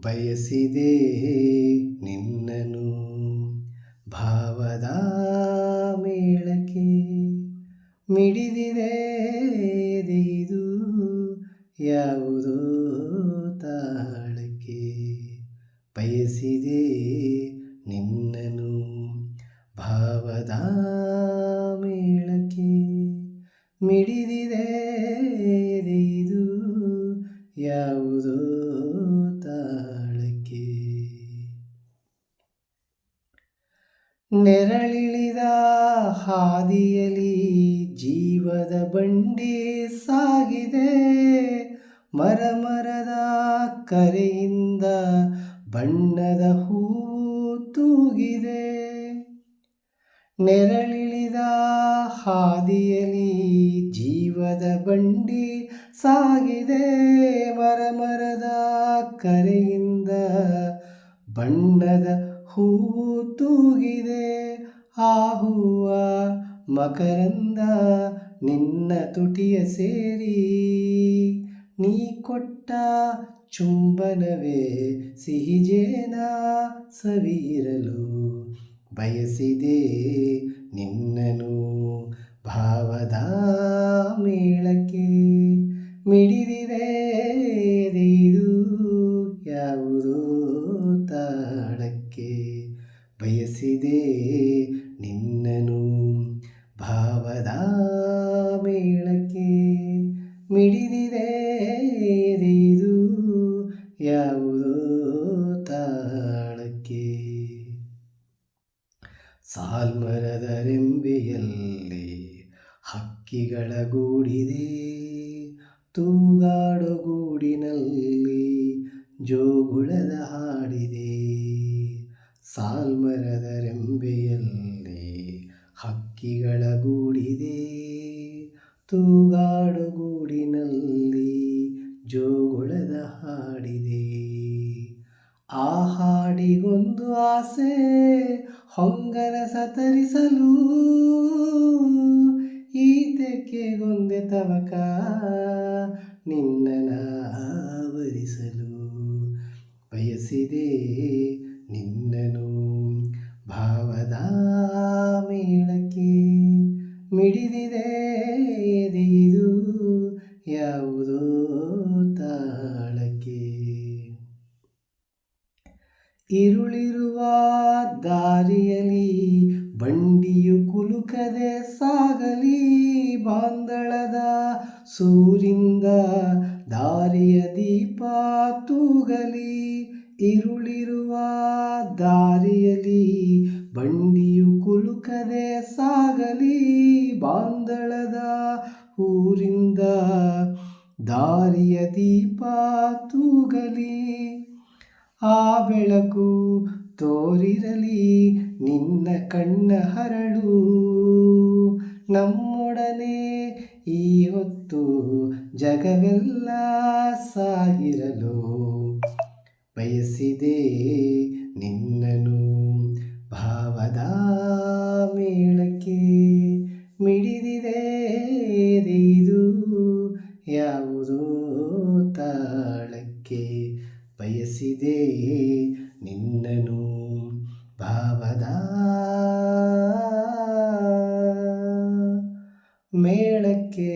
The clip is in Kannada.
ಬಯಸಿದೆ ನಿನ್ನನು ಭಾವದ ಮೇಳಕ್ಕೆ ಮಿಡಿದಿದೆ ಇದು ಯಾವುದೋ ನೆರಳಿಳಿದ ಹಾದಿಯಲಿ ಜೀವದ ಬಂಡಿ ಸಾಗಿದೆ. ಮರಮರದ ಕರೆಯಿಂದ ಬಣ್ಣದ ಹೂವು ತೂಗಿದೆ. ನೆರಳಿಳಿದ ಹಾದಿಯಲಿ ಜೀವದ ಬಂಡಿ ಸಾಗಿದೆ. ಮರಮರದ ಕರೆಯಿಂದ ಬಣ್ಣದ ಹೂವು ತೂಗಿದೆ, ಆ ಹೂವ ಮಕರಂದ, ನಿನ್ನ ತುಟಿಯ ಸೇರಿ. ನೀ ಕೊಟ್ಟ ಚುಂಬನವೇ ಸಿಹಿಜೇನ ಸವಿರಲು ಬಯಸಿದೆ ನಿನ್ನನು ಭಾವದ ಮೇಳಕ್ಕೆ ಮಿಡಿದಿದೆ, ಇದು ಯಾವುದೋ? ಮಿಡಿದಿದೆ ಎದೆಯಿದು ಯಾವುದೋ ತಾಳಕ್ಕೆ. ಸಾಲ್ಮರದ ರೆಂಬೆಯಲ್ಲಿ ಹಕ್ಕಿಗಳ ಗೂಡಿದೆ ತೂಗಾಡು ಗೂಡಿನಲ್ಲಿ ಜೋಗುಳದ ತೂಗಾಡು ಗೂಡಿನಲ್ಲಿ ಜೋಗುಳದ ಹಾಡಿದೆ. ಆ ಹಾಡಿಗೊಂದು ಆಸೆ ಹೊಂಗರ ಸತರಿಸಲು. ಈತೆಕೆಗೊಂದೆ ತವಕ ನಿನ್ನ ಆವರಿಸಲು. ಬಯಸಿದೆ ನಿನ್ನನು ಭಾವದ ಮೇಳಕ್ಕೆ ಮಿಡಿದಿದೆ. ಯಾವುದೋ ತಾಳಕ್ಕೆ? ಇರುಳಿರುವ ದಾರಿಯಲಿ ಬಂಡಿಯು ಕುಲುಕದೆ ಸಾಗಲಿ ಬಾಂದಳದ ಸೂರಿಂದ ದಾರಿಯ ದೀಪ ತೂಗಲಿ. ಇರುಳಿರುವ ದಾರಿಯಲಿ ಬಂಡಿಯು ದಾರಿಯ ದೀಪ ತೂಗಲಿ, ಆ ಬೆಳಕು ತೋರಿರಲಿ ನಿನ್ನ ಕಣ್ಣ ಹರಳು. ನಮ್ಮೊಡನೆ ಈ ಹೊತ್ತು ಜಗವೆಲ್ಲ ಸಾಗಿರಲು ಬಯಸಿದೆ ನಿನ್ನನು ಭಾವದ ತಾಳಕ್ಕೆ ಬಯಸಿದೆ ನಿನ್ನನು ಭಾವದ ಮೇಳಕ್ಕೆ